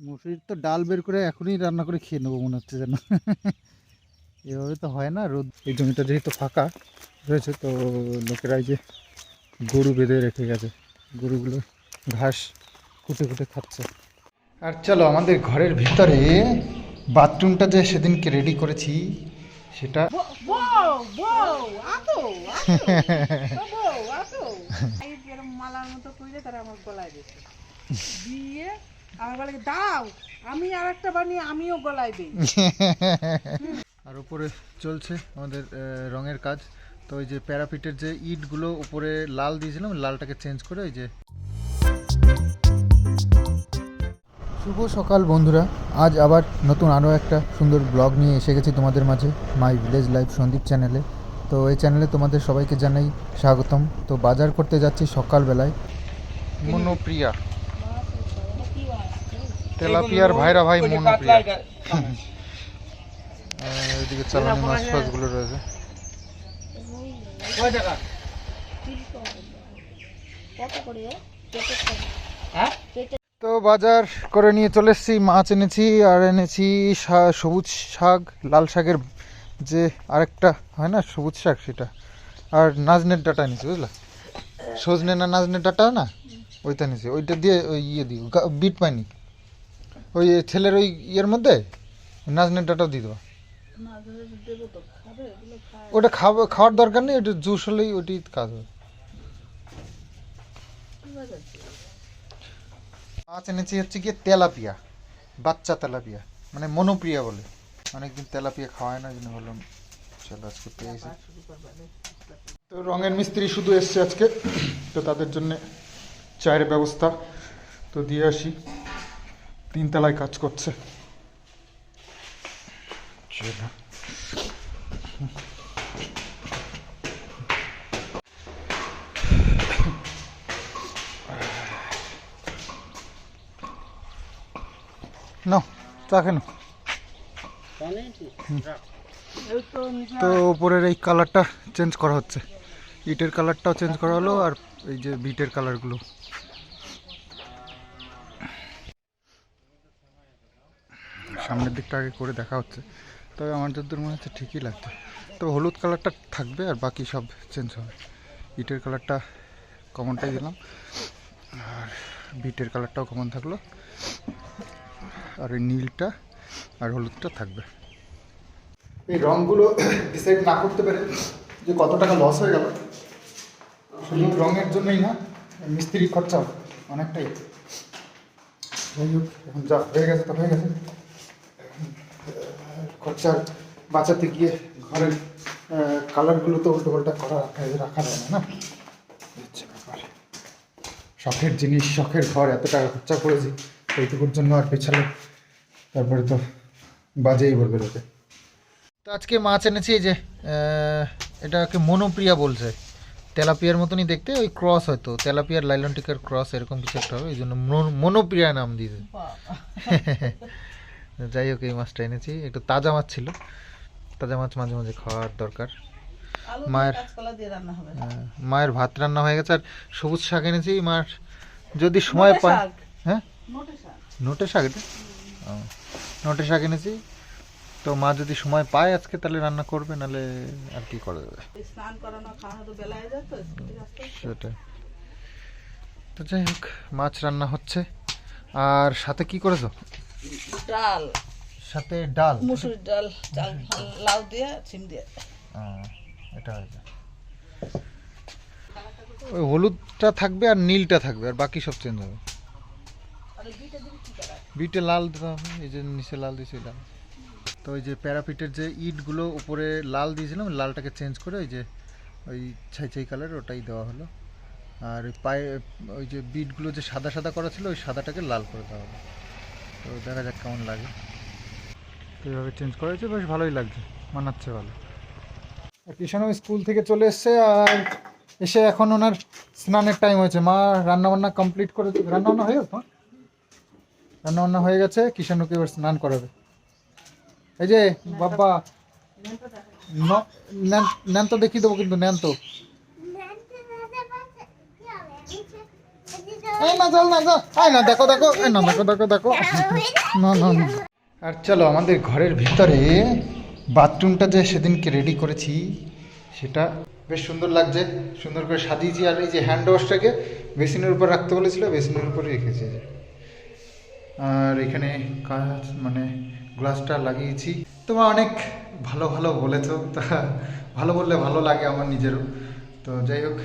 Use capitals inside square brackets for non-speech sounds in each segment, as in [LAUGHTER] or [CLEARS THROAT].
মুসুরির তো ডাল বের করে এখনই রান্না করে খেয়ে নেব মনে হচ্ছে যেন। এভাবে তো হয় না রোদ। এই জমিটা যেহেতু ফাঁকা রয়েছে তো লোকেরাই যে গরু বেঁধে রেখে গেছে। গরুগুলো ঘাস কুটে কুটে খাচ্ছে। আর চলো আমাদের ঘরের ভিতরে বাথরুমটা যে সেদিনকে রেডি করেছি সেটা [LAUGHS] মালার মতো কইলে তারা আমার গলায় দিয়ে আমার বলে দাও আমি আর একটা বানিয়ে আমিও গলায় দিই। [LAUGHS] আর উপরে চলছে আমাদের রঙের কাজ। তো ওই যে প্যারাপিটের যে ইটগুলো উপরে লাল দিয়েছিলাম লালটাকে চেঞ্জ করে ওই যে। শুভ সকাল বন্ধুরা। আজ আবার নতুন আরও একটা সুন্দর ব্লগ নিয়ে এসে গেছি তোমাদের মাঝে মাই ভিলেজ লাইফ সন্দীপ চ্যানেলে তো এই চ্যানেলে তোমাদের সবাইকে জানাই স্বাগতম। তো বাজার করতে যাচ্ছি সকালবেলায়। মনোপ্রিয়া। তেলাপিয়ার ভাইরা ভাই মনোপ্রিয়া এদিকে চালানি মাছ ফাছগুলো রয়েছে। তো বাজার করে নিয়ে চলে এসেছি মাছ এনেছি আর এনেছি সবুজ শাক লাল শাকের যে আরেকটা হয় না সবুজ শাক সেটা। আর নাজনের ডাটা এনেছি বুঝলা? সজনে না নাজনের ডাটা না? ওইটা নিয়েছি ওইটা দিয়ে ওই ইয়ে দিই বিট পানি ওই ছেলের ওই ইয়ের মধ্যে? নাজনের ডাটাও দিয়ে দেবো। ওটা খাওয়া খাওয়ার দরকার নেই ওটা জুস হলেই ওটি কাজ হবে। মাছ এনেছি হচ্ছে গিয়ে তেলাপিয়া, বাচ্চা তেলাপিয়া মানে মনোপ্রিয়া বলে। অনেকদিন তেলাপিয়া খাওয়ায় না, জন্য বললাম চলো আজকে পেয়েছি তো রঙের মিস্ত্রি শুধু এসছে আজকে, তো তাদের জন্য চায়ের ব্যবস্থা তো দিয়ে আসি। তিনতলায় কাজ করছে। নাও চা কেন তো উপরের এই কালারটা চেঞ্জ করা হচ্ছে। ইটের কালারটাও চেঞ্জ করা হলো আর এই যে বিটের কালারগুলো সামনের দিকটা আগে করে দেখা হচ্ছে। তবে আমার যতদূর মনে হচ্ছে ঠিকই লাগছে। তো হলুদ কালারটা থাকবে আর বাকি সব চেঞ্জ হবে। ইটের কালারটা কমনটাই দিলাম। আর বিটের কালারটাও কমন থাকল। আর এই নীলটা আর হলুদটা থাকবে। এই রঙগুলো ডিসাইড না করতে পেরে যে কত টাকা লস হয়ে গেল, শুধু রঙের জন্যই না, মিস্ত্রি খরচা অনেকটাই। যাই হোক, এখন যা হয়ে গেছে তো হয়ে গেছে। আহ, খরচা বাঁচাতে গিয়ে ঘরের কালারগুলো তো উল্টো পাল্টা করা রাখা- যায় না। না হচ্ছে ব্যাপার। শখের জিনিস শখের ঘর এত টাকা খরচা করেছি এইটুকুর জন্য আর পেছালে তারপরে তো বাজেই বলবে লোকে। তো আজকে মাছ এনেছি এই যে এটাকে মনোপ্রিয়া বলছে। তেলাপিয়ার মতনই দেখতে ওই ক্রস হয়তো তেলাপিয়ার লাইলন্টিকার ক্রস এরকম কিছু একটা হবে এই জন্য মনো- মনোপ্রিয়া নাম দিয়েছে। [LAUGHS] যাই হোক এই মাছটা এনেছি। একটু তাজা মাছ ছিল। তাজা মাছ মাঝে মাঝে খাওয়ার দরকার। মায়ের- আহ, মায়ের ভাত রান্না হয়ে গেছে। আর সবুজ শাক এনেছি। মার যদি সময় পায় হ্যাঁ? নোটে শাক। এটা? নোটে শাক এনেছি। তো মা যদি সময় পায় আজকে তাহলে রান্না করবে নাহলে আর কি করা যাবে? সেটাই। তো যাই হোক মাছ রান্না হচ্ছে। আর সাথে কি করেছ? ডাল। সাথে ডাল? মুসুর ডাল চাল লাউ দিয়ে সিম দিয়ে। এটা হয়েছে ওই হলুদটা থাকবে আর নীলটা থাকবে আর বাকি সব চেঞ্জ হবে। বিটে লাল দিতে হবে এই যে নিচে লাল দিয়েছি লাল। তো ওই যে প্যারাপিটের যে ইটগুলো উপরে লাল দিয়েছিলাম লালটাকে চেঞ্জ করে ওই যে ওই ছাই ছাই কালার ওটাই দেওয়া হলো। আর ওই পায়ে ওই যে বিটগুলো যে সাদা সাদা করা ছিল ওই সাদাটাকে লাল করে দেওয়া হলো। তো দেখা যাক কেমন লাগে। তো এইভাবে চেঞ্জ করা হয়েছে, বেশ ভালোই লাগছে, মানাচ্ছে ভালো। কিষানও স্কুল থেকে চলে এসছে, আর এসে এখন ওনার স্নানের টাইম হয়েছে। মা রান্নাবান্না কমপ্লিট করে, রান্নাবান্না হয়ে গেছে রান্নাবান্না হয়ে গেছে, কিষানুকে এবার স্নান করাবে। এই যে বাবা, ন- নেন- নেন তো দেখিয়ে দেবো কিন্তু নেন তো ন্যানতে দাদা পাশে কি হবে? দেখো দেখো। না, দেখো দেখো দেখো। না না আর চলো, আমাদের ঘরের ভিতরে বাথরুমটা যে সেদিনকে রেডি করেছি, সেটা বেশ সুন্দর লাগছে। সুন্দর করে সাজিয়েছি। আর এই যে হ্যান্ড ওয়াশটাকে বেসিনের উপর রাখতে বলেছিল, বেসিনের উপরে রেখেছি। আর এখানে কাজ মানে গ্লাসটা লাগিয়েছি। তোমরা অনেক ভালো ভালো বলেছ। তা ভালো বললে ভালো লাগে আমার নিজেরও। তো যাই হোক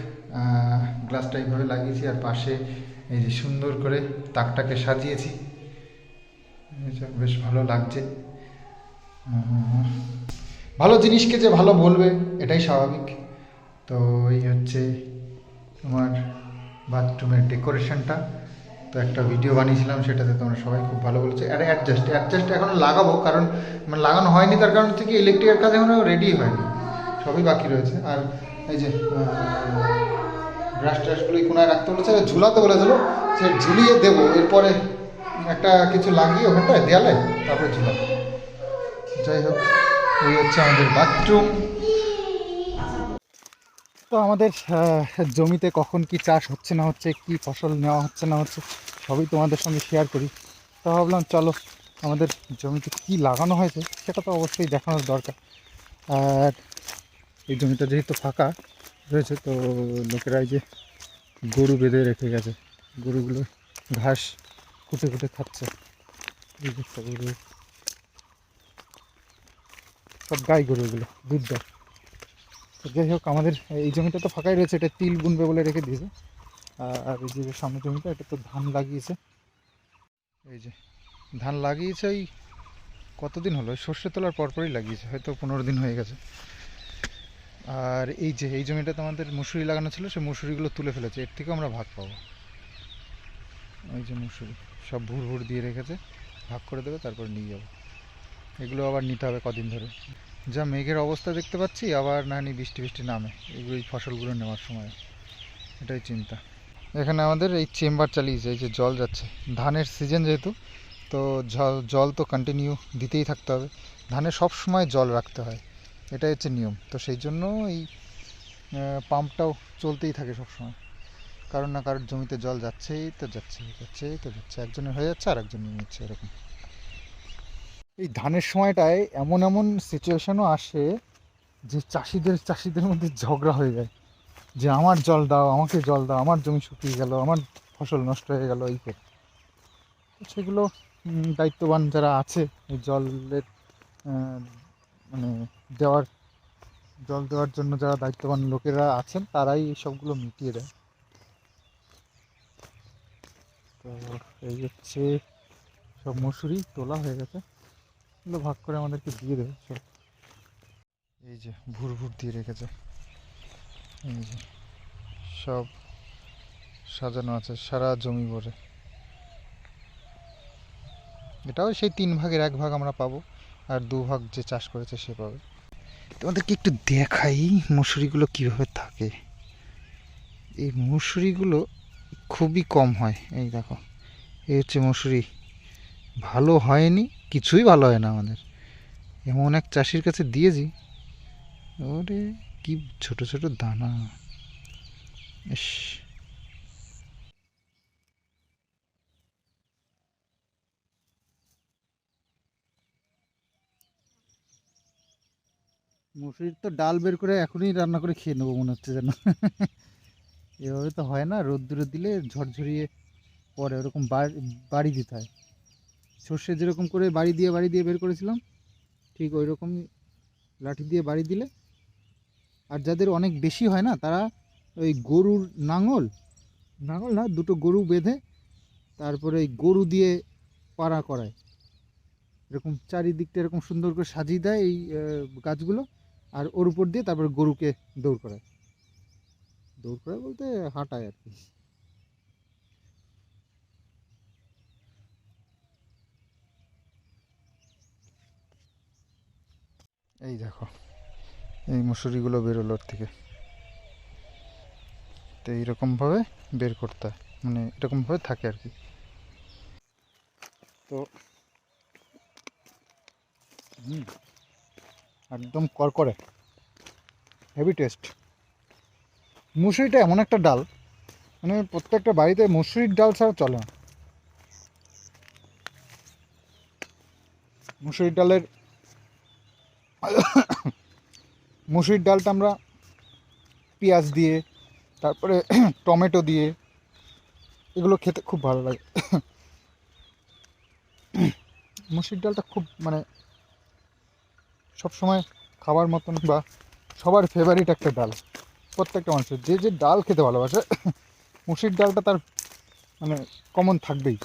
গ্লাসটা এইভাবে লাগিয়েছি। আর পাশে এই যে সুন্দর করে তাকটাকে সাজিয়েছি। বেশ ভালো লাগছে। ভালো জিনিসকে যে ভালো বলবে, এটাই স্বাভাবিক। তো এই হচ্ছে তোমার বাথরুমের ডেকোরেশনটা। তো একটা ভিডিও বানিয়েছিলাম, সেটাতে তোমরা সবাই খুব ভালো বলেছে। আর অ্যাডজাস্ট অ্যাডজাস্ট এখন লাগাবো, কারণ মানে লাগানো হয়নি, তার কারণ হচ্ছে কি ইলেকট্রিকের কাজ এখনও রেডি হয়নি। সবই বাকি রয়েছে। আর এই যে ব্রাশ ট্রাশগুলো কোনায় রাখতে বলেছে ঝুলাতে বলেছিল, সে ঝুলিয়ে দেবো। এরপরে একটা কিছু লাগিয়ে ওখানটায় দেয়ালে তারপরে ঝুলাবো। যাই হোক, এই হচ্ছে আমাদের বাথরুম তো আমাদের জমিতে কখন কি চাষ হচ্ছে না হচ্ছে, কি ফসল নেওয়া হচ্ছে না হচ্ছে, সবই তোমাদের সঙ্গে শেয়ার করি। তো ভাবলাম, চলো আমাদের জমিতে কি লাগানো হয়েছে, সেটা তো অবশ্যই দেখানোর দরকার। আর এই জমিটা যেহেতু ফাঁকা রয়েছে তো লোকেরা এই যে গরু বেঁধে রেখে গেছে। গরুগুলো ঘাস কুটে খুঁটে খাচ্ছে। গরু। সব গাই গরুগুলো দুধ দেয় তো যাই হোক, আমাদের এই জমিটা তো ফাঁকাই রয়েছে, এটা তিল বুনবে বলে রেখে দিয়েছে। আর এই যে সামনে জমিটা, এটা তো ধান লাগিয়েছে। এই যে ধান লাগিয়েছে ওই কতদিন হলো? সর্ষে তোলার পরপরই লাগিয়েছে, হয়তো পনেরো দিন হয়ে গেছে। আর এই যে, এই জমিটাতে আমাদের মুসুরি লাগানো ছিল, সেই মুসুরিগুলো তুলে ফেলেছে। এর থেকেও আমরা ভাগ পাবো। ওই যে মুসুরি, সব ভুর ভুর দিয়ে রেখেছে। ভাগ করে দেবে, তারপর নিয়ে যাব। এগুলো আবার নিতে হবে কদিন ধরে। যা মেঘের অবস্থা দেখতে পাচ্ছি, আবার না নি বৃষ্টি বৃষ্টি নামে। এগুলো এই ফসলগুলো নেওয়ার সময়। এটাই চিন্তা। এখানে আমাদের এই চেম্বার চালিয়েছে, এই যে জল যাচ্ছে। ধানের সিজন যেহেতু, তো জল তো কন্টিনিউ দিতেই থাকতে হবে। ধানে সব সময় জল রাখতে হয়। এটাই হচ্ছে নিয়ম। তো সেই জন্য এই পাম্পটাও চলতেই থাকে সব সময় কারণ না কারোর জমিতে জল যাচ্ছেই তো যাচ্ছেই যাচ্ছেই তো যাচ্ছে। একজনের হয়ে যাচ্ছে আর একজন নিচ্ছে এরকম। এই ধানের সময়টায় এমন এমন সিচুয়েশনও আসে যে চাষিদের চাষিদের মধ্যে ঝগড়া হয়ে যায়। যে আমার জল দাও, আমাকে জল দাও, আমার জমি শুকিয়ে গেল, আমার ফসল নষ্ট হয়ে গেল, এই করে। সেগুলো দায়িত্ববান যারা আছে, এই জলের মানে দেওয়ার, জল দেওয়ার জন্য যারা দায়িত্ববান লোকেরা আছেন, তারাই এই সবগুলো মিটিয়ে দেয়। তো এই হচ্ছে সব মসুরি, তোলা হয়ে গেছে। এগুলো ভাগ করে আমাদেরকে দিয়ে দেবে সব এই যে, ভুর ভুর দিয়ে রেখেছে। এই যে, সব সাজানো আছে, সারা জমি ভরে। এটাও সেই তিন ভাগের এক ভাগ আমরা পাবো, আর দু ভাগ যে চাষ করেছে সে পাবে। তোমাদেরকে একটু দেখাই মুসুরিগুলো কীভাবে থাকে। এই মুসুরিগুলো খুবই কম হয়। এই দেখো, এই হচ্ছে মুসুরি। ভালো হয়নি, কিছুই ভালো হয় না আমাদের। এমন এক চাষির কাছে দিয়েছি। ওরে, কি ছোট ছোট দানা। ইস। মুসুরির তো ডাল বের করে এখনই রান্না করে খেয়ে নেব মনে হচ্ছে যেন। এভাবে তো হয় না, রোদ্দুরে দিলে ঝরঝরিয়ে পরে ওরকম বাড়ি দিতে হয়। সর্ষে যেরকম করে বাড়ি দিয়ে বাড়ি দিয়ে বের করেছিলাম, ঠিক ওই রকমই লাঠি দিয়ে বাড়ি দিলে। আর যাদের অনেক বেশি হয় না, তারা ওই গরুর নাঙল নাঙল না, দুটো গরু বেঁধে তারপরে ওই গরু দিয়ে পাড়া করায়। এরকম চারিদিকটা এরকম সুন্দর করে সাজিয়ে দেয় এই গাছগুলো। আর ওর উপর দিয়ে তারপরে গরুকে দৌড় করায়। দৌড় করায় বলতে হাঁটায় আর কি। এই দেখো, এই মুসুরিগুলো বেরোলো ওর থেকে। তো এইরকমভাবে বের করতে মানে এরকমভাবে থাকে আর কি। তো, হুম। একদম করকরে হেভি টেস্ট মুসুরিটা এমন একটা ডাল মানে প্রত্যেকটা বাড়িতে মুসুরির ডাল ছাড়া চলে না। মুসুরির ডালের [COUGHS] মুসুরির ডালটা আমরা পেঁয়াজ দিয়ে, তারপরে [COUGHS] টমেটো দিয়ে, এগুলো খেতে খুব ভালো লাগে। [COUGHS] মুসুরির ডালটা খুব মানে সবসময় খাবার মতন বা সবার ফেভারিট একটা ডাল। প্রত্যেকটা মানুষের যে যে ডাল খেতে ভালোবাসে মুসুরির ডালটা তার মানে কমন থাকবেই।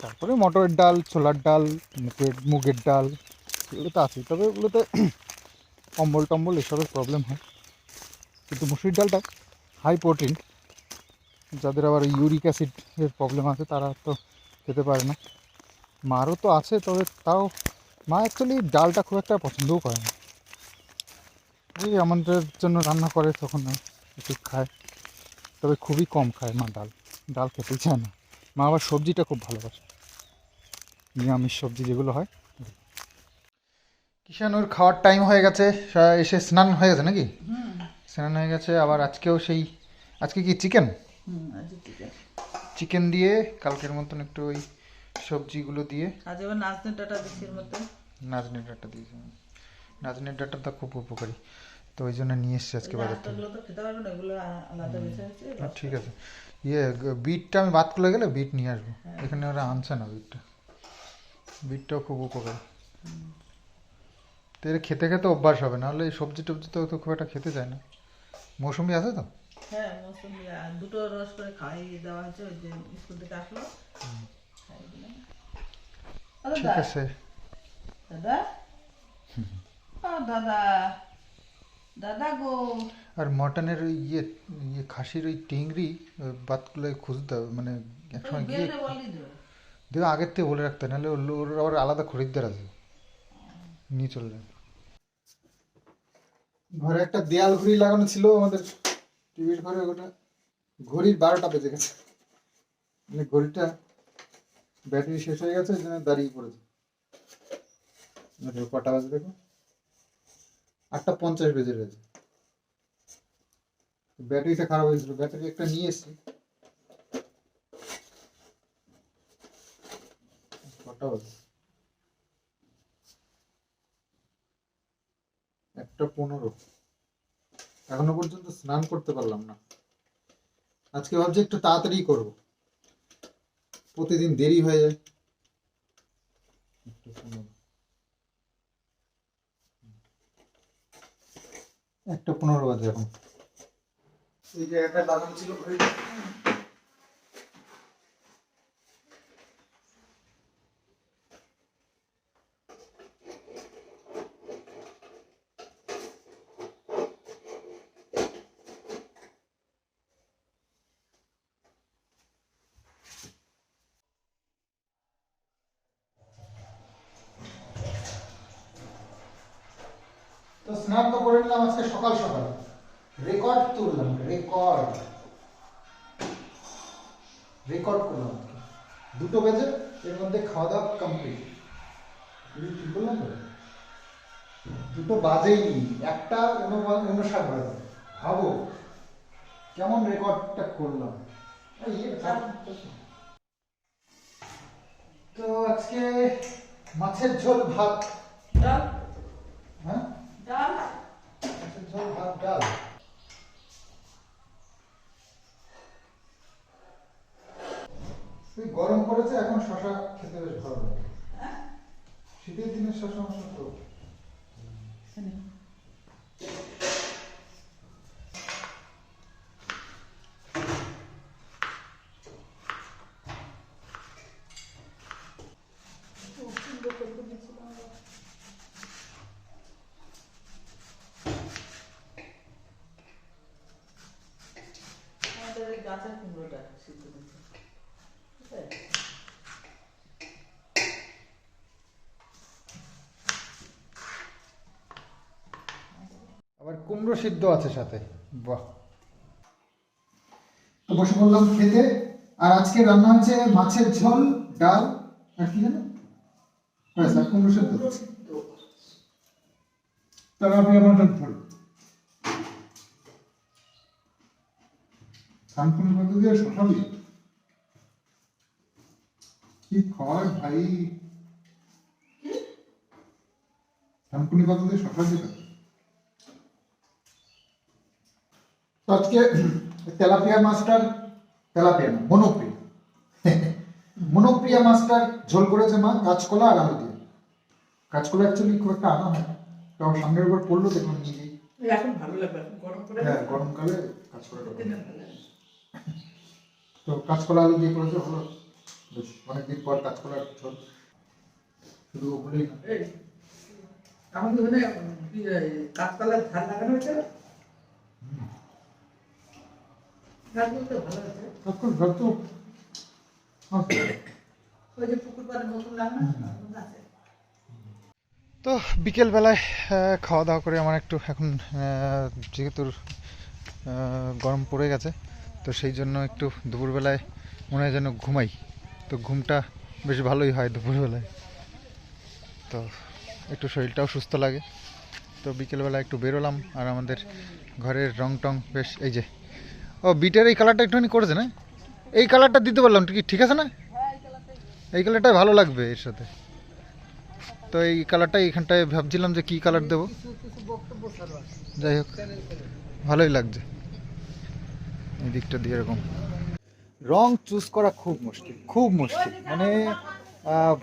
তারপরে মটরের ডাল, ছোলার ডাল মুগের মুগের ডাল, এগুলো তো আছেই। তবে ওগুলোতে [CLEARS THROAT] অম্বল টম্বল এসবের প্রবলেম হয়। কিন্তু মুসুরির ডালটা হাই প্রোটিন যাদের আবার ইউরিক অ্যাসিডের প্রবলেম আছে, তারা তো খেতে পারে না। মারও তো আছে, তবে তাও মা অ্যাকচুয়ালি ডালটা খুব একটা পছন্দও করে না। এই আমাদের জন্য রান্না করে তখন একটু খায়। তবে খুবই কম খায় মা ডাল। ডাল খেতেই চায় না। মা আবার সবজিটা খুব ভালোবাসে। নিরামিষ সবজি যেগুলো হয়। কিষান ওর খাওয়ার টাইম হয়ে গেছে। এসে স্নান হয়ে গেছে নাকি? হুম। স্নান হয়ে গেছে। আবার আজকেও সেই আজকে কি চিকেন চিকেন দিয়ে কালকের মতন একটু ওই সবজিগুলো দিয়ে আজ এবার টাটা দিচ্ছি এর মধ্যে। নাজনের ডাটা দিয়েছি। নাজনের তো খুব উপকারী। তো ওই জন্য নিয়ে এসছি আজকে বাজার থেকে। হ্যাঁ, ঠিক আছে। ইয়ে বিটটা আমি বাদ করে গেলে বিট নিয়ে আসব। এখানে ওরা আনছে না বিটটা। বিটটাও খুব উপকারী। তো এর খেতে খেতে অভ্যাস হবে নাহলে এই সবজি টবজি তো তো খুব একটা খেতে চায় না। মৌসুমি আছে তো? হ্যাঁ মৌসুমি। দুটো রস করে খাইয়ে দেওয়া হয়েছে ওই যে স্কুল থেকে আসলো। খাইয়ে দিলাম। ও ঠিক আছে। দাদা? [LAUGHS] দাদা। দাদা গো। আর মটনের ওই ইয়ে ইয়ে খাসির ওই টিংরি ওই বাতগুলো খুঁজতে হবে মানে একসময় গিয়ে দেবে আগের থেকে বলে রাখতে নাহলে ওর ওর আবার আলাদা খরিদ্দার আছে। নিয়ে চলে যাবে। ঘরে একটা দেয়াল ঘড়ি লাগানো ছিল আমাদের টিভির ঘরে ওটা ঘড়ির বারোটা বেজে গেছে। মানে ঘড়িটা ব্যাটারি শেষ হয়ে গেছে দাঁড়িয়ে পড়েছে। কটা বাজে দেখো? আটটা পঞ্চাশ বেজে রয়েছে ব্যাটারিটা খারাপ হয়েছিল ব্যাটারি একটা নিয়ে এসেছি। কটা বাজে? একটা পনেরো। এখনও পর্যন্ত স্নান করতে পারলাম না। আজকে ভাবছি একটু তাড়াতাড়ি করব। প্রতিদিন দেরি হয়ে যায় একটা পনেরো। এখন এই লাগানো তো স্নান তো করে নিলাম আজকে সকাল সকাল। রেকর্ড তুললাম রেকর্ড রেকর্ড করলাম। দুটো বেজে এর মধ্যে খাওয়া দাওয়া কমপ্লিট ঠিক তো? দুটো বাজেই নি একটা উনষাট বাজে ভাবো কেমন রেকর্ডটা করলাম? চাপ- তো আজকে মাছের ঝোল ভাত। ডাল। হ্যাঁ? ডাল। মাছের ঝোল ভাত ডাল এই গরম পড়েছে এখন শশা খেতে বেশ ভালো লাগে। শীতের দিনের শশা মশা তো আমাদের এই গাছের কুমড়োটা সিদ্ধ দিতে ঠিক আছে? আবার কুমড়ো সিদ্ধ আছে সাথে। বাহ। তো বসে বললাম খেতে। আর আজকে রান্না হচ্ছে মাছের ঝোল, ডাল, আর কি জানো ব্যাস, আর কুমড়ো সিদ্ধ আপনি আমার ঝোল শান্তনু কত দিয়ে শশাবি কি খবর ভাই? শান্তনু কত দিয়ে শশাবি তো আজকে তেলাপিয়া মাছটার তেলাপিয়া না মনোপ্রিয়া। মনোপ্রিয়া মাছটার ঝোল করেছে মা কাঁচকলা আর আলু দিয়ে। কাঁচকলা অ্যাকচুয়ালি খুব একটা আনা হয় তো আমার সামনের উপর পড়ল দেখলাম নিজেই হ্যাঁ গরমকালে কাঁচকলাটা। তো কাঁচকলা আলু দিয়ে করেছে ভালো। বেশ অনেকদিন পর কাঁচকলার ঝোল। শুধু ওগুলোই না। ওখানে কাঁচকলার ধান লাগানো হয়েছে গাছগুলো তো ভালো আছে কাঁচকলা ঝোল তো আছে। ওই যে পুকুর পাড়ে নতুন লাগানো আছে না, তো বিকেলবেলায় খাওয়া দাওয়া করে আমার একটু এখন যেহেতু গরম পড়ে গেছে তো সেই জন্য একটু দুপুরবেলায় মনে হয় যেন ঘুমাই। তো ঘুমটা বেশ ভালোই হয় দুপুরবেলায়। তো একটু শরীরটাও সুস্থ লাগে। তো বিকেলবেলা একটু বেরোলাম আর আমাদের ঘরের রং টং বেশ এই যে ও, বিটের এই কালারটা একটুখানি করেছে না? এই কালারটা দিতে পারলাম কি ঠিক আছে না? এই কালারটাই ভালো লাগবে এর সাথে। তো এই কালারটা এখানটায় ভাবছিলাম যে কি কালার দেবো। যাই হোক, ভালোই লাগছে। এই দিকটা দিয়ে এরকম। রং চুজ করা খুব মুশকিল খুব মুশকিল। মানে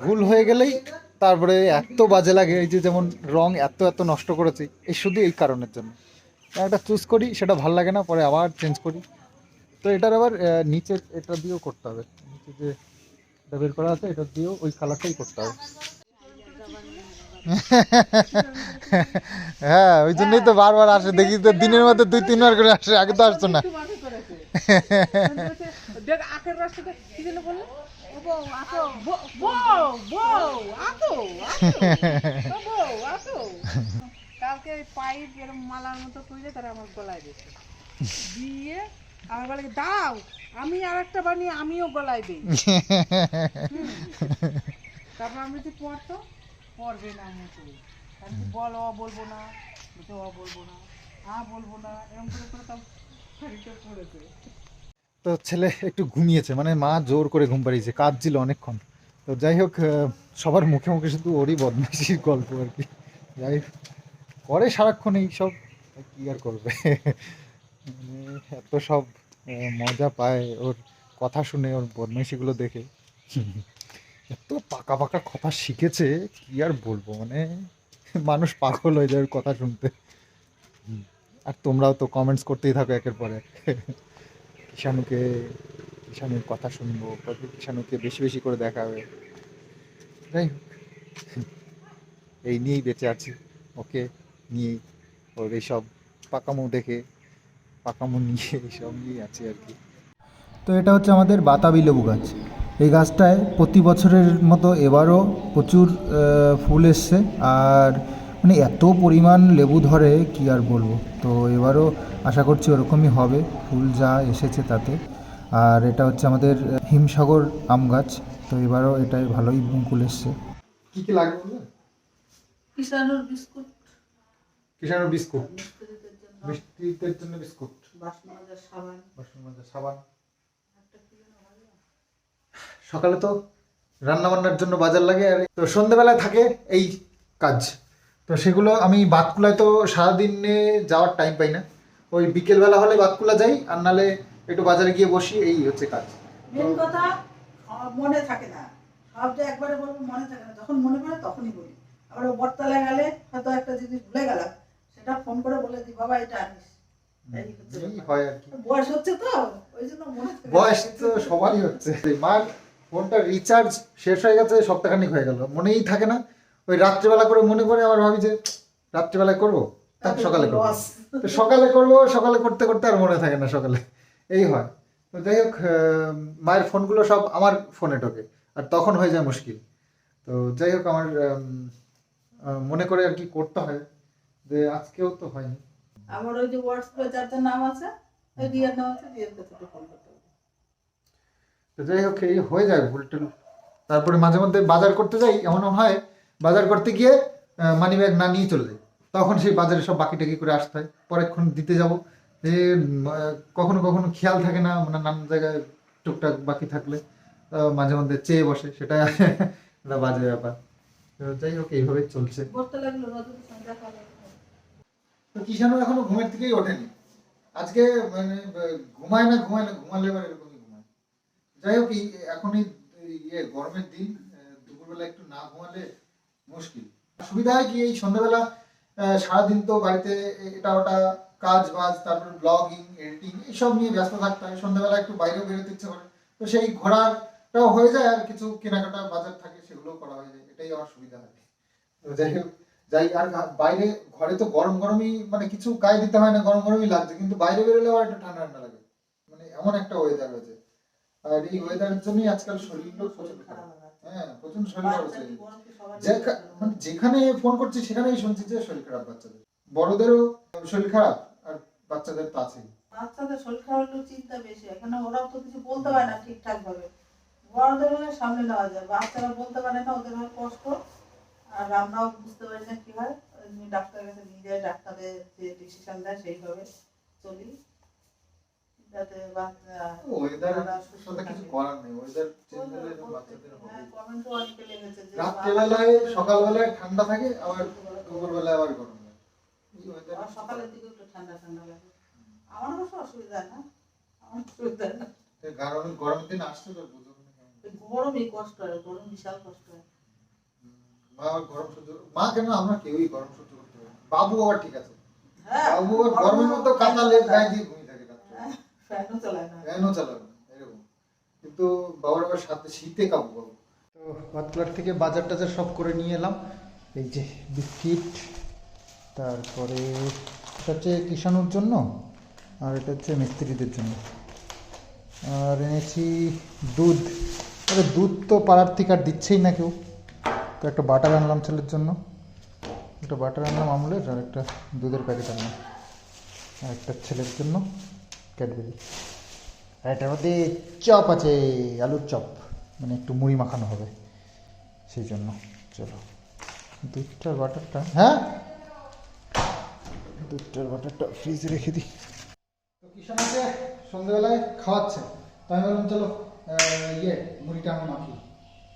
ভুল হয়ে গেলেই তারপরে এত বাজে লাগে, এই যে যেমন রং এত এত নষ্ট করেছি, এই শুধু এই কারণের জন্য। একটা চুজ করি সেটা ভালো লাগে না পরে আবার চেঞ্জ করি। তো এটার আবার নিচের এটা দিয়েও করতে হবে। নিচে যে এটা বের করা আছে এটা দিয়েও ওই কালারটাই করতে হবে। [LAUGHS] হ্যাঁ ওই জন্যই তো বারবার আসে। দেখি তো দিনের মধ্যে দুই তিনবার করে আসে আগে তো আসতো না। বউ, [LAUGHS] কালকে ওই পাইপ এরকম মালার মতো কইলে তারা আমার গলায় দিয়েছে। দিয়ে আমার বলে দাও আমি আর একটা বানিয়ে আমিও গলায় দিই। [LAUGHS] তারপর আমি যদি পড়তো পড়বে না আমি যদি বল অ বলব না। বলতে অ বলব না। আ বলব না। এরকম করে করে তাও পড়েছে। তো ছেলে একটু ঘুমিয়েছে মানে মা জোর করে ঘুম পাড়িয়েছে কাজ ছিল অনেকক্ষণ। তো যাই হোক সবার মুখে মুখে শুধু ওরই বদমাইশির গল্প আর কি। যাই হোক। করে সারাক্ষণ এই সব কি আর করবে? মানে এত সব মজা পায় ওর কথা শুনে, ওর বদমাইশিগুলো দেখে। এত পাকা পাকা কথা শিখেছে, কি আর বলব? মানে মানুষ পাগল হয়ে যায় ওর কথা শুনতে। আর তোমরাও তো কমেন্টস করতেই থাকো একের পর এক। কিষাণুকে কিষাণুর কথা শুনব কত কিষাণুকে বেশি বেশি করে দেখাবে। যাই এই নিয়েই বেঁচে আছি। ওকে। নিয়েই ওর এইসব পাকামো দেখে পাকামো নিয়ে [LAUGHS] এইসব নিয়ে আছে আর কি। তো এটা হচ্ছে আমাদের বাতাবি লেবু গাছ। এই গাছটায় প্রতি বছরের মতো এবারও প্রচুর ফুল এসছে। আর মানে এত পরিমাণ লেবু ধরে কি আর বলব? তো এবারও আশা করছি ওরকমই হবে। ফুল যা এসেছে তাতে। আর এটা হচ্ছে আমাদের হিমসাগর আম গাছ। তো এবারও এটাই ভালোই মুকুল এসছে। কি কি লাগবে? বলবে কিষানুর বিস্কুট। মিষ্টিদের জন্য বিস্কুট। বাসন মাজার সাবান? সকালে তো রান্না বান্নার জন্য বাজার লাগে আর তো সন্ধেবেলায় থাকে এই কাজ। তো সেগুলো আমি বাতকুলায় তো সারাদিনে যাওয়ার টাইম পাই না। ওই বিকেলবেলা হলে বাতকুলা যাই আর নালে একটু বাজারে গিয়ে বসি এই হচ্ছে কাজ। মেন কথা মনে থাকে না। সব যে একবারে বলব মনে থাকে না। যখন মনে পড়ে তখনই বলি। আবার বটতলায় গেলে হয়তো একটা জিনিস ভুলে গেলাম। সেটা ফোন করে বলে দিই বাবা এটা আনিস। হয় বয়স হচ্ছে তো ওই জন্য থাকে না। বয়স তো সবারই হচ্ছে। মার ফোনটা রিচার্জ শেষ হয়ে গেছে সপ্তাহখানিক হয়ে গেল। মনেই থাকে না। ওই রাত্রিবেলা করে মনে করে আবার ভাবি যে রাত্রিবেলায় করব? তার সকালে করব। সকালে করব সকালে করতে করতে আর মনে থাকে না সকালে। এই হয়। তো যাই হোক মায়ের ফোনগুলো সব আমার ফোনে ঢোকে আর তখন হয়ে যায় মুশকিল। তো যাই হোক আমার মনে করে আর কি করতে হয়। যে আজকেও তো হয়নি। আমার ওই যে হোয়াটসঅ্যাপে যার যার নাম আছে ওই রিয়ার নাম আছে রিয়ার কাছে একটু ফোন করতে হবে। তো যাই হোক এই হয়ে যায় ভুল টুল তারপরে মাঝে মধ্যে বাজার করতে যাই এমন হয় বাজার করতে গিয়ে মানি ব্যাগ না নিয়ে চলে যাই। তখন সেই বাজারে সব বাকি টাকি করে আসতে হয়। পরেক্ষণ দিতে যাব। আহ, কখনো কখনো খেয়াল থাকে না মানে নানান জায়গায় টুকটাক বাকি থাকলে। মাঝে মধ্যে চেয়ে বসে সেটা [LAUGHS] বাজে ব্যাপার। তো যাই হোক এইভাবেই চলছে করতে লাগল রোদ সন্ধ্যা কালে তো কিষানও এখনও ঘুমের থেকেই ওঠেনি। আজকে মানে ঘুমায় না ঘুমায় না, ঘুমালে এবার এরকমই ঘুমায়। যাই হোক, এই- এখন ইয়ে গরমের দিন দুপুরবেলা একটু না ঘুমালে মুশকিল। সুবিধা হয় কি, এই সন্ধ্যাবেলা সারাদিন তো বাড়িতে এটা ওটা কাজ বাজ, তারপর ব্লগিং এডিটিং এইসব নিয়ে ব্যস্ত থাকতে হয়। সন্ধ্যাবেলা একটু বাইরেও বেরোতে ইচ্ছে করে। তো সেই ঘোরাটাও হয়ে যায় আর কিছু কেনাকাটা বাজার থাকে, সেগুলোও করা হয়ে যায়। এটাই আমার সুবিধা হয়। তো যাই হোক যাই আর বাইরে ঘরে তো গরম গরমই মানে কিছু গায়ে দিতে হয় না গরম গরমই লাগছে কিন্তু বাইরে বেরোলে আবার একটু ঠান্ডা ঠান্ডা লাগে। মানে এমন একটা ওয়েদার হয়েছে আর এই ওয়েদারের জন্যই আজকাল শরীরগুলো খারাপ। হ্যাঁ প্রচণ্ড শরীর খারাপ হচ্ছে। মানে যেখানে ফোন করছি সেখানেই শুনছি যে শরীর খারাপ বাচ্চাদের। বড়দেরও শরীর খারাপ আর বাচ্চাদের তো আছেই। বাচ্চাদের শরীর খারাপ চিন্তা বেশি। এখানে ওরাও তো কিছু বলতে পারে না ঠিকঠাক ভাবে বড়দের হলে সামনে নেওয়া যায়। বাচ্চারা বলতে পারে না ওদের হয় কষ্ট। আর আমরাও বুঝতে পারি না কি হয়। ডাক্তারের কাছে নিয়ে যায় ডাক্তারের যে ডিসিশন দেয় সেইভাবে চলি। যাতে হ্যাঁ সকালবেলায় ঠান্ডা থাকে আবার দুপুরবেলায় আবার গরম সকালের দিকে একটু ঠান্ডা ঠান্ডা লাগে। আমার অবশ্য অসুবিধা না আমার অসুবিধা না। কারণ গরমের দিন তো কষ্ট হয় গরম বিশাল কষ্ট হয়। মা গরম সহ্য মা কেন আমরা কেউই গরম সহ্য করতে পারি বাবু আবার ঠিক আছে। হ্যাঁ বাবু আবার গরমের মধ্যে কাঁথা লেপ গায়ে দিয়ে ঘুমিয়ে থাকে হ্যাঁ, ফ্যানও চালায় না। ফ্যানও চালাবে না এরকম। কিন্তু বাবার আবার সাথে শীতে কাবু বাবু তো পাতলার থেকে বাজার টাজার সব করে নিয়ে এলাম। এই যে বিস্কিট তারপরে এটা হচ্ছে কিষাণুর জন্য আর এটা হচ্ছে মিস্ত্রিদের জন্য। আর এনেছি দুধ। আরে দুধ তো পাড়ার থেকে আর দিচ্ছেই না কেউ। তো একটা বাটার আনলাম ছেলের জন্য। একটা বাটার আনলাম, আমুলের, আর একটা দুধের প্যাকেট আনলাম। আর একটা ছেলের জন্য ক্যাডবেরি। আর এটার মধ্যে চপ আছে, আলুর চপ। মানে একটু মুড়ি মাখানো হবে, সেই জন্য। চলো। দুধটার বাটারটা হ্যাঁ? দুধটার বাটারটা ফ্রিজে রেখে দিই। তো কিষানকে সন্ধ্যেবেলায় খাওয়াচ্ছে। তাই বললাম, চলো ইয়ে মুড়িটা আমি মাখি।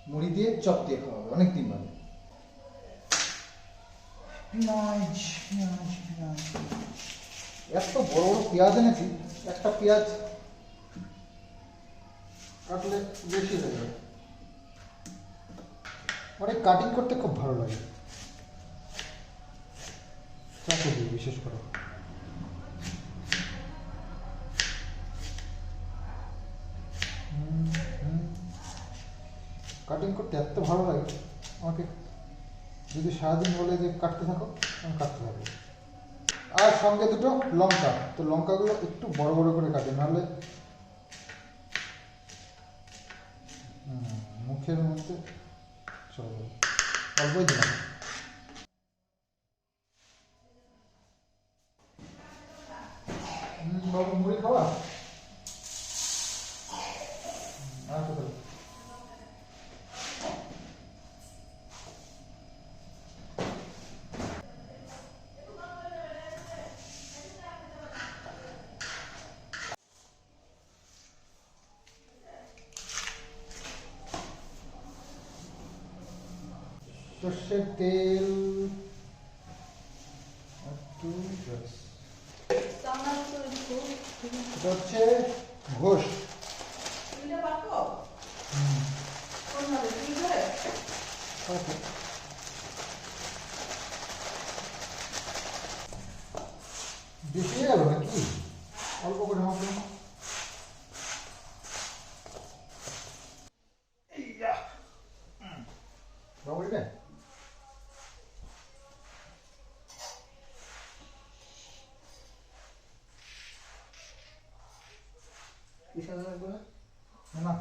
মুড়ি দিয়ে চপ দিয়ে খাওয়াবে অনেক দিন বাদে। পেঁয়াজ পেঁয়াজ পেঁয়াজ। এত বড় বড় পেঁয়াজ এনেছি একটা পেঁয়াজ কাটলে বেশি হয়ে যাবে। অনেক কাটিং করতে খুব ভালো লাগে। চাকু দিয়ে বিশেষ করে। কাটিং করতে এত ভালো লাগে, আমাকে যদি সারাদিন বলে যে কাটতে থাকো, আমি কাটতে থাকব। আর সঙ্গে দুটো লঙ্কা, তো লঙ্কাগুলো একটু বড় বড় করে কাটে, নাহলে মুখের মধ্যে চলে, অল্পই দিলাম। বাবু মুড়ি খাওয়া হুম, আচ্ছা তাহলে। সর্ষের তেল একটু হচ্ছে ঘোষ হয়ে গেল নাকি অল্প করে মাত্র বাবু এটা না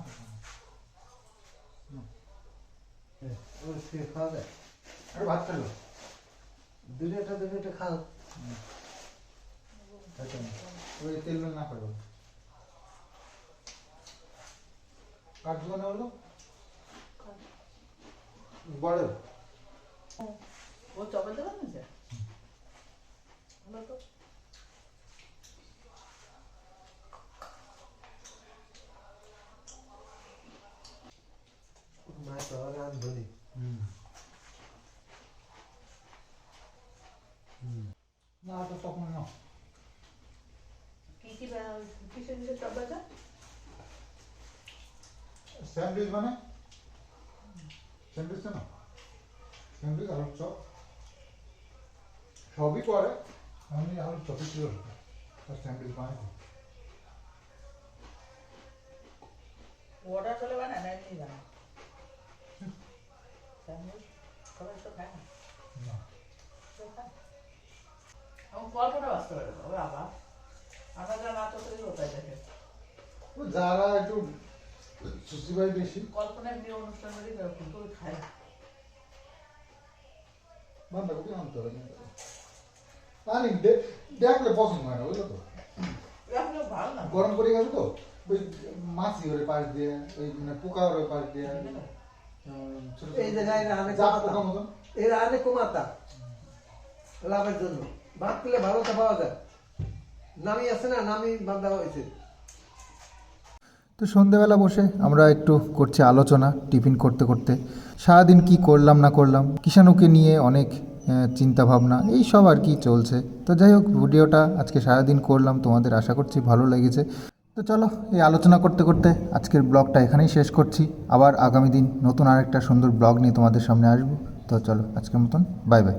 খাওয়া যায় আরে ভাত খেলো দুটোটা দুটোটা খাও ওই তেল মেল না করব কাটবো না হলো বড় ও চপের দোকান আছে ভালো তো তো রান্ধনি না তো তখন না কি কি কিসের কিসের চপ বাজা স্যান্ডউইচ মানে স্যান্ডউইচ না স্যান্ডউইচ আলুর চপ। সবই করে আমি আলুর চপই ছিল স্যান্ডউইচ বানাই অর্ডার চলে বানায় না এমনি বানায়? স্যান্ডউইচ? সবাই তো খায় না? আমার গল্পটা আমরা যা না দেখে। যারা একটু সুশিবাই বেশি? কল্পনার বিয়ে অনুষ্ঠান করি করে খায়? না বাঁধাকপি আনতে হবে? আনি দে- দেখলে পছন্দ হয় না বুঝলো তো? এগুলো ভালো না। গরম পড়ে গেছে তো? ওই মাছি ওরে পাশ দিয়ে ওই মানে পোকা ওরে পাশ দিয়ে। এই জায়গায় রানে পোকা মতন। এই রানে কমাতা। লাভের জন্য। ভাত পেলে ভালোটা পাওয়া যায়। নামি আছে না নামি বান্ধা হয়েছে। তো সন্ধেবেলা বসে আমরা একটু করছি আলোচনা, টিফিন করতে করতে। সারাদিন কি করলাম না করলাম কিষাণুকে নিয়ে অনেক চিন্তা ভাবনা এই সব আর কি চলছে। তো যাই হোক, ভিডিওটা আজকে সারাদিন করলাম, তোমাদের আশা করছি ভালো লেগেছে। তো চলো, এই আলোচনা করতে করতে আজকের ব্লগটা এখানেই শেষ করছি। আবার আগামী দিন নতুন আরেকটা সুন্দর ব্লগ নিয়ে তোমাদের সামনে আসব। তো চলো, আজকের মতন, বাই বাই।